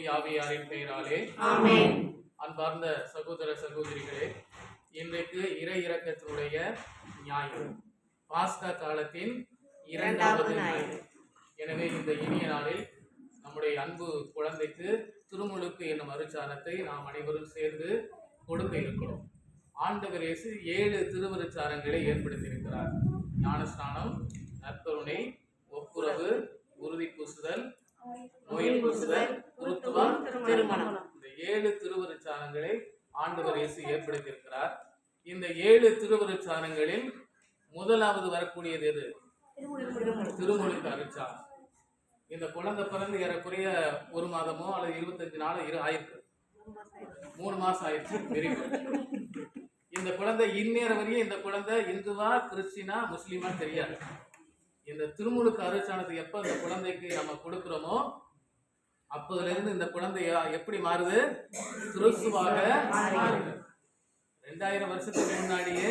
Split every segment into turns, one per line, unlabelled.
தூய் ஆவியாரின் பெயராலே. அன்பார்ந்த சகோதர சகோதரிகளே இன்றைக்கு இறை இறக்கத்தினுடைய ஞாயிறு. பாஸ்கா காலத்தின் இரண்டாவது ஞாயிறு எனவே இந்த இனிய நாளில் நம்முடைய அன்பு குழந்தைக்கு திருமுழுக்கு என்னும் அருச்சாரத்தை நாம் அனைவரும் சேர்ந்து கொடுக்க இருக்கிறோம். ஆண்டவர் இயேசு ஏழு திருவருச்சாரங்களை ஏற்படுத்தியிருக்கிறார். ஞானஸ்நானம் நற்கருணை ஒப்புரவு உறுதி பூசுதல் நோயில் பூசுதல் குருத்துவம் திருமணம். இந்த ஏழு திருவருச்சாரங்களை ஆண்டவர் இயேசு ஏற்படுத்தியிருக்கிறார். இந்த ஏழு திருவருச்சாரங்களில் முதலாவது வரக்கூடியது எது? திருமுழுக்கு அருச்சாரம் இந்த குழந்தை பிறந்து ஏறக்குறைய ஒரு மாதமோ அல்லது இருபத்தஞ்சு நாளோ இரு ஆயிருக்கு மூணு மாசம் ஆயிடுச்சு வெரி இந்த குழந்தை இந்நேரம் வரையும் இந்த குழந்தை இந்துவா கிறிஸ்டினா முஸ்லீமா தெரியாது. இந்த திருமுழுக்கு அருச்சானத்தை எப்ப இந்த குழந்தைக்கு நம்ம கொடுக்கிறோமோ அப்போதுலேருந்து இந்த குழந்தை எப்படி மாறுது? கிறிஸ்துவாக மாறுது ரெண்டாயிரம் வருஷத்துக்கு முன்னாடியே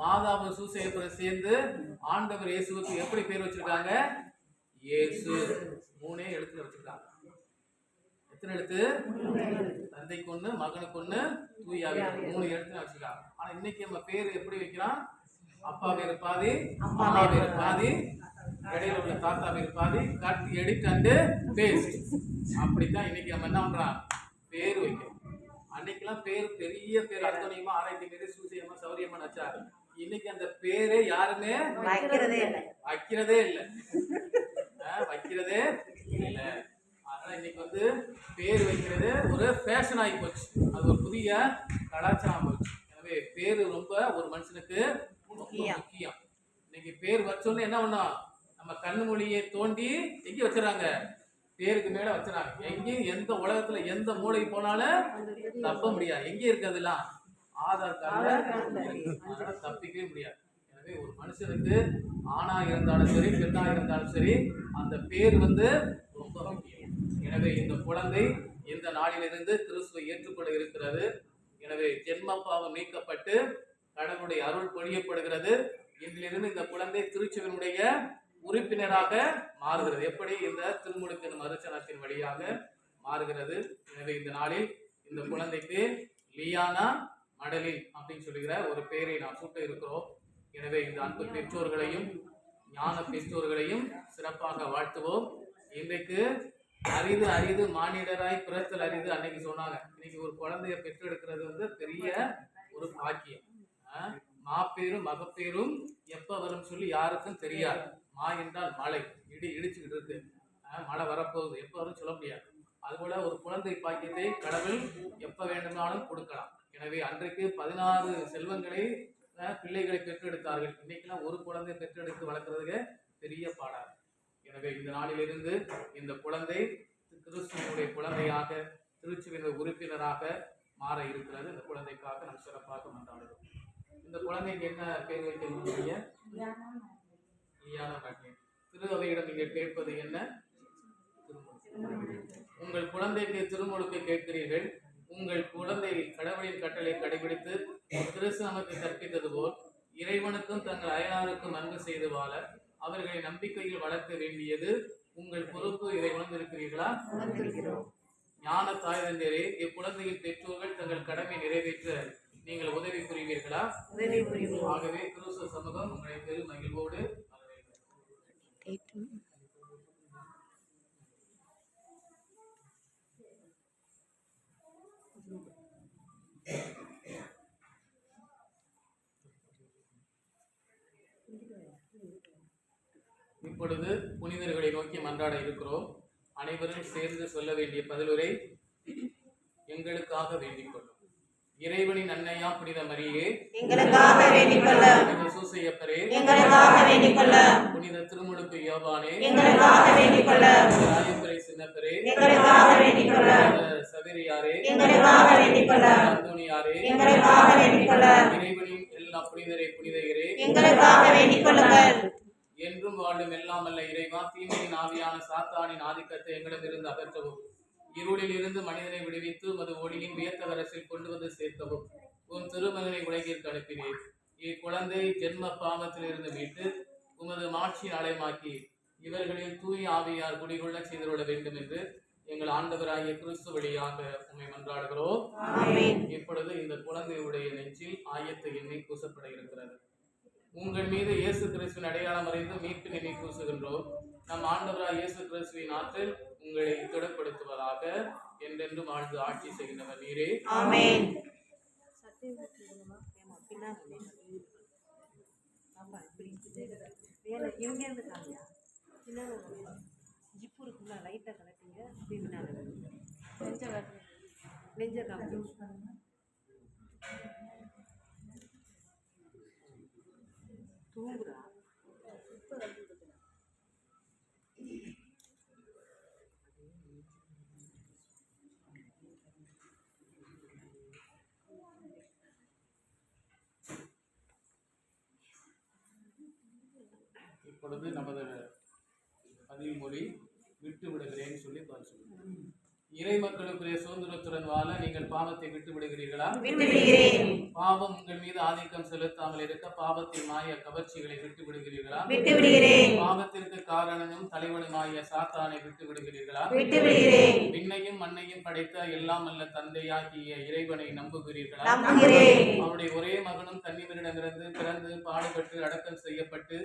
மாதாவும் சூசையப்பரும் சேர்ந்து ஆண்டவர் இயேசுவுக்கு எப்படி பேர் வச்சிருக்காங்க? இயேசு. மூணே எழுத்துல வச்சிருக்காங்க. எத்தனை எழுத்து? தந்தைக்கு ஒண்ணு மகனுக்கு ஒண்ணு தூயாவி மூணு எழுத்துல வச்சிருக்காங்க. ஆனா இன்னைக்கு நம்ம பேர் எப்படி வைக்கிறான் அப்பா பேர் பாதி அம்மா பேர் பாதி இடையில உள்ள தாத்தா பேர் பாதி கட் எடிட் அண்டு பேஸ்ட் அப்படித்தான் இன்னைக்கு நம்ம என்ன பண்றோம்? பேர் வைக்கிறோம். அன்னைக்கெல்லாம் பேர் பெரிய பேர் அந்தோனியமா ஆராய்ச்சி பேரு சூசியமா சௌரியமா நச்சா இன்னைக்கு அந்த பேரே யாருமே
வைக்கிறதே இல்லை.
வைக்கிறதே இல்லை. வைக்கிறதே இல்லை. அதனால இன்னைக்கு வந்து பேர் வைக்கிறது ஒரு ஃபேஷன் ஆகி போச்சு. அது ஒரு புதிய கலாச்சாரம் போச்சு. எனவே பேர் ரொம்ப ஒரு மனுஷனுக்கு.
முக்கியம்.
இன்னைக்கு பேர் வச்சோன்னு என்ன பண்ணோம்? நம்ம கண்ணு மொழியை தோண்டி எங்கே வச்சுறாங்க பேருக்கு மேல வச்சுறாங்க எங்கேயும் எந்த உலகத்துல எந்த மூலைக்கு போனாலும் தப்ப முடியாது. எங்கே இருக்கு அதெல்லாம் ஆதார். அதனால தப்பிக்கவே முடியாது. எனவே ஒரு மனுஷனுக்கு ஆணா இருந்தாலும் சரி பெண்ணா இருந்தாலும் சரி அந்த பேர் வந்து ரொம்ப முக்கியம். எனவே இந்த குழந்தை இந்த நாளிலிருந்து கிறிஸ்துவை ஏற்றுக்கொள்ள இருக்கிறது. எனவே ஜென்ம பாவம் நீக்கப்பட்டு கடவுளுடைய அருள் பொழியப்படுகிறது. இன்றிலிருந்து இந்த குழந்தை திருச்சுவனுடைய உறுப்பினராக மாறுகிறது. எப்படி? இந்த திருமுழுக்கின் மறுச்சனத்தின் வழியாக மாறுகிறது. எனவே இந்த நாளில் இந்த குழந்தைக்கு லியானா மடலி அப்படின்னு சொல்லுகிற ஒரு பெயரை நாம் சூட்ட இருக்கிறோம். எனவே இந்த அன்பு பெற்றோர்களையும் ஞான பெற்றோர்களையும் சிறப்பாக வாழ்த்துவோம். இன்றைக்கு அரிது அரிது மானிடராய் பிறத்தல் அரிது அன்னைக்கு சொன்னாங்க. இன்னைக்கு ஒரு குழந்தைய பெற்றெடுக்கிறது வந்து பெரிய ஒரு பாக்கியம். மாப்பேரும் மகப்பேரும் எப்ப வரும் சொல்லி யாருக்கும் தெரியாது. மா என்றால் மழை இடி இடிச்சுக்கிட்டு இருக்கு. மழை வரப்போகுது. எப்போ வரும் சொல்ல முடியாது. அதுபோல ஒரு குழந்தை பாக்கியத்தை கடவுள் எப்போ வேண்டுமானாலும் கொடுக்கலாம். எனவே அன்றைக்கு பதினாறு செல்வங்களை பிள்ளைகளை பெற்றெடுத்தார்கள். இன்னைக்கெல்லாம் ஒரு குழந்தை பெற்றெடுத்து வளர்க்குறதுக்கு பெரிய பாடாது எனவே இந்த நாளிலிருந்து இந்த குழந்தை கிறிஸ்துவனுடைய குழந்தையாக திருச்சுவின் உறுப்பினராக மாற இருக்கிறது. இந்த குழந்தைக்காக நாம் சிறப்பாக மன்றாடுகிறோம். இந்த குழந்தைக்கு என்ன பேர் வைக்கணும் லியானா மட்லின். திரு அவையிடம் நீங்கள் கேட்பது என்ன. உங்கள் குழந்தைக்கு திருமுழுக்கு கேட்கிறீர்கள். உங்கள் குழந்தை கடவுளின் கட்டளை கடைபிடித்து கிறிஸ்து நமக்கு கற்பித்தது போல் இறைவனுக்கும் தங்கள் அயலாருக்கும் அன்பு செய்து வாழ அவர்களை நம்பிக்கையில் வளர்க்க வேண்டியது உங்கள் பொறுப்பு. இதை உணர்ந்திருக்கிறீர்களா? ஞான தாய் தந்தையரே இக்குழந்தையின் பெற்றோர்கள் தங்கள் கடமை நிறைவேற்ற நீங்கள் உதவி புரிவீர்களா? ஆகவே கிறிஸ்துவ சமூகம் உங்களை பெரும் மகிழ்வோடு வரவேற்கிறது இப்பொழுது புனிதர்களை நோக்கி மன்றாட இருக்கிறோம். அனைவரும் சேர்ந்து சொல்ல வேண்டிய பதிலுரை எங்களுக்காக வேண்டிக் கொள்ளும். இறைவனின் அன்னையா புனித மரியே
எங்களுக்காக வேண்டிக் கொள்ள.
புனித சூசையப்பரே
எங்களுக்காக வேண்டிக் கொள்ள
புனித திருமுழுக்கு யோபானே
எங்களுக்காக வேண்டிக் கொள்ள
ராயப்பரை சின்னப்பரே
எங்களுக்காக வேண்டிக் கொள்ள
புனித சவேரியாரே
எங்களுக்காக வேண்டிக் கொள்ள
அந்தோனியாரே.
எங்களுக்காக வேண்டிக் கொள்ள
இறைவனின் எல்லா புனிதரே. புனிதையரே
எங்களுக்காக வேண்டிக் கொள்ளுங்கள்
என்றும் வாழும் எல்லாம் அல்ல இறைவா தீமையின் ஆவியான சாத்தானின் ஆதிக்கத்தை எங்களிடமிருந்து அகற்றவும். இருளில் இருந்து மனிதனை விடுவித்து உமது ஒளியின் வியத்தவரசில் கொண்டு வந்து சேர்க்கவும். உன் திருமகனை உலகிற்கு அனுப்பினேன் இக்குழந்தை ஜென்ம பாவத்திலிருந்து மீட்டு உமது மாட்சியின் அலைமாக்கி இவர்களில் தூய் ஆவியார் குடிகொள்ள செய்துள்ள வேண்டும் என்று எங்கள் ஆண்டவராகிய கிறிஸ்து வழியாக உண்மை மன்றாடுகிறோம்.
ஆமென்.
இப்பொழுது இந்த குழந்தையுடைய நெஞ்சில் ஆயத்த எண்ணெய் பூசப்பட இருக்கிறது. உங்கள் மீது இயேசு கிறிஸ்துவின் அடையாளம் அறிந்து மீட்பு எண்ணெய் பூசுகின்றோம். நம் ஆண்டவராய் இயேசு கிறிஸ்துவின் ஆற்றல் உங்களை திடப்படுத்துவதாக என்றென்று வாழ்ந்து ஆட்சி செய்கின்றவர் நீரே.
ஆமென்.
வேலை இவங்க இருந்துட்டாங்க பின்னால ஜிப்பு இருக்குல்ல லைட்டாக கலட்டிங்க அப்படி பின்னால நெஞ்ச காட்டு நெஞ்ச காட்டு. தூங்குறா.
இப்பொழுது நமது பதிவு மொழி விட்டு விடுகிறேன்னு சொல்லி பதில் சொல்லுங்க இறை மக்களுக்குரிய சுதந்திரத்துடன் வாழ நீங்கள் பாவத்தை விட்டு விடுகிறீர்களா
விடுகிறேன்
பாவம் உங்கள் மீது ஆதிக்கம் செலுத்தாமல் இருக்க பாவத்தின் மாய கவர்ச்சிகளை விட்டு விடுகிறீர்களா
விடுகிறேன்
பாவத்திற்கு காரணமும் தலைவனுமாகிய சாத்தானை விட்டு விடுகிறீர்களா
விடுகிறேன்
விண்ணையும் மண்ணையும் படைத்த எல்லாம் அல்ல தந்தையாகிய இறைவனை நம்புகிறீர்களா? அவருடைய ஒரே மகனும் கன்னிமரிடமிருந்து பிறந்து பாடுபட்டு அடக்கம் செய்யப்பட்டு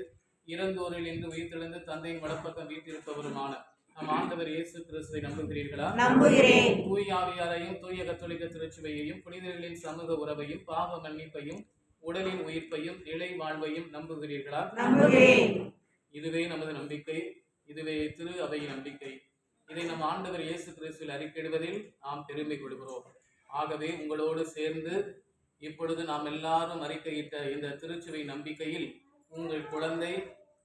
இறந்தோரில் இன்று உயிர்த்தெழுந்து தந்தையின் வலப்பக்கம் வீட்டிருப்பவருமான நம் ஆண்டவர் இயேசு கிறிஸ்துவை நம்புகிறீர்களா?
நம்புகிறேன். தூய
ஆவியாரையும் தூய கத்தோலிக்க திருச்சுவையையும் புனிதர்களின் சமூக உறவையும் பாவ மன்னிப்பையும் உடலின் உயிர்ப்பையும் நிலை வாழ்வையும் நம்புகிறீர்களா?
நம்புகிறேன்.
இதுவே நமது நம்பிக்கை. இதுவே திரு அவையின் நம்பிக்கை. இதை நம் ஆண்டவர் இயேசு கிறிஸ்துவில் அறிக்கையிடுவதில் நாம் பெருமை கொள்கிறோம். ஆகவே உங்களோடு சேர்ந்து இப்பொழுது நாம் எல்லாரும் அறிக்கையிட்ட இந்த திருச்சுவை நம்பிக்கையில் உங்கள் குழந்தை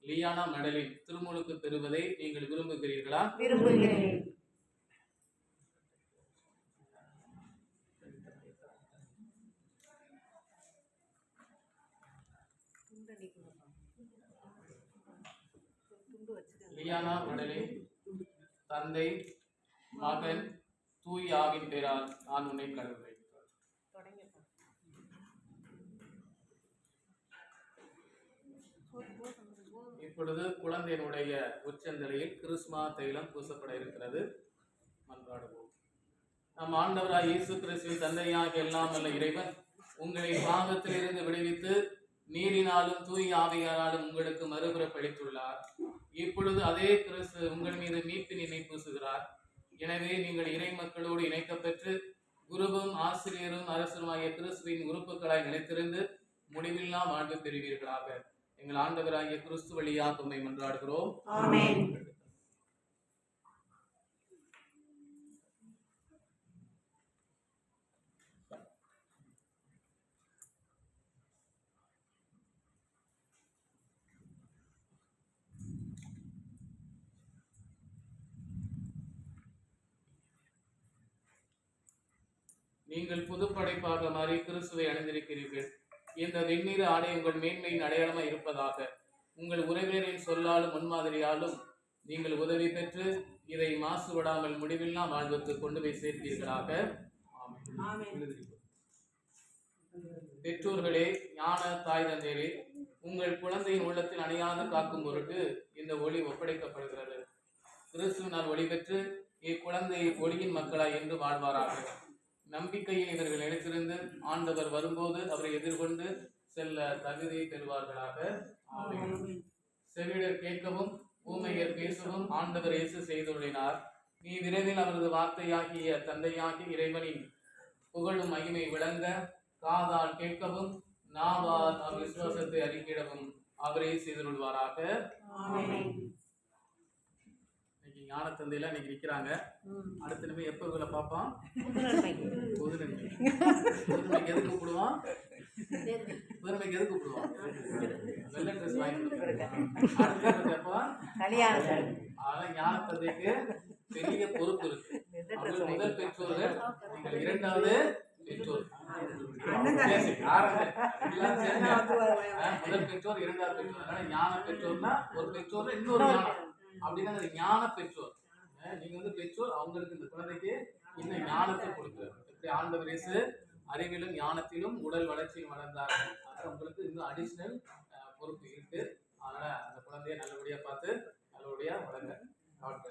லியானா மெடலின் திருமுழுக்கு பெறுவதை நீங்கள் விரும்புகிறீர்களா?
விரும்புகிறேன்.
லியானா மெடலின் தந்தை மகன் தூய் ஆவின் பேரால் நான் உன்னை கழுவுவேன் இப்பொழுது குழந்தையினுடைய உச்சந்தலையில் கிறிஸ்மா தைலம் பூசப்பட இருக்கிறது. மன்றாடுவோம். நம் ஆண்டவராய் இயேசு கிறிஸ்துவின் தந்தையாக எல்லாம் அல்ல இறைவன் உங்களை பாவத்திலிருந்து விடுவித்து நீரினாலும் தூய் ஆவியாராலும் உங்களுக்கு மறுபிறப்பளித்துள்ளார் இப்பொழுது அதே கிறிஸ்து உங்கள் மீது மீட்பின் இணை பூசுகிறார். எனவே நீங்கள் இறை மக்களோடு இணைக்கப்பெற்று குருவும் ஆசிரியரும் அரசருமாகிய கிறிஸ்துவின் உறுப்புகளாய் நிலைத்திருந்து முடிவில்லா வாழ்வு பெறுவீர்களாக. எங்கள் ஆண்டவராகிய கிறிஸ்து வழியாக உண்மை மன்றாடுகிறோம். நீங்கள் புதுப்படைப்பாக மாறி கிறிஸ்துவை அணிந்திருக்கிறீர்கள். இந்த வெந்நீர் ஆடை உங்கள் மேன்மையின் அடையாளமாய் இருப்பதாக. உங்கள் உறவினரின் சொல்லாலும் முன்மாதிரியாலும் நீங்கள் உதவி பெற்று இதை மாசுபடாமல் முடிவில்லா வாழ்வுக்கு கொண்டு போய் சேர்ப்பீர்களாக. பெற்றோர்களே ஞான தாய் தந்தையரே உங்கள் குழந்தையின் உள்ளத்தில் அணையாது காக்கும் பொருட்டு இந்த ஒளி ஒப்படைக்கப்படுகிறது. கிறிஸ்துவினால் ஒளி பெற்று இக்குழந்தை ஒளியின் மக்களாய் என்று வாழ்வாராக. நம்பிக்கையில் இவர்கள் எடுத்திருந்து ஆண்டவர் வரும்போது அவரை எதிர்கொண்டு செல்ல தகுதி பெறுவார்களாக. செவிடர் கேட்கவும் ஊமையர் பேசவும் ஆண்டவர் இயேசு செய்துள்ளினார் நீ விரைவில் அவரது வார்த்தையாகிய தந்தையாகிய இறைவனின் புகழும் மகிமை விளங்க காதால் கேட்கவும் நாவால் அவர் விசுவாசத்தை அறிக்கையிடவும் அவரே செய்துள்வாராக இன்னைக்கு ஞான தந்தையில இன்னைக்கு நிக்கிறாங்க. அடுத்த நிமிடம் எப்ப இவங்களை பார்ப்பான் புதுநன்மை புதுநன்மைக்கு எதுக்கு கூப்பிடுவான் புதுநன்மைக்கு எதுக்கு கூப்பிடுவான் வெள்ளை ட்ரெஸ் வாங்கி கொடுக்குறேன் அடுத்த எப்போ
கல்யாணம்
அதான் ஞான தந்தைக்கு பெரிய பொறுப்பு இருக்கு. முதல் பெற்றோர்கள் நீங்கள் இரண்டாவது பெற்றோர். முதல் பெற்றோர் இரண்டாவது பெற்றோர். அதனால ஞான பெற்றோர்னா ஒரு பெற்றோர்ல இன்னொரு ஞானம். அப்படின்னா அது ஞான பெற்றோர். நீங்க வந்து பெற்றோர் அவங்களுக்கு இந்த குழந்தைக்கு இன்னும் ஞானத்தை கொடுக்குறாரு எப்படி ஆண்டவர் இயேசு அறிவிலும் ஞானத்திலும் உடல் வளர்ச்சியும் வளர்ந்தார். அதனால உங்களுக்கு இன்னும் அடிஷ்னல் பொறுப்பு இருக்கு. அதனால அந்த குழந்தைய நல்லபடியா பார்த்து நல்லபடியா வளங்க காட்.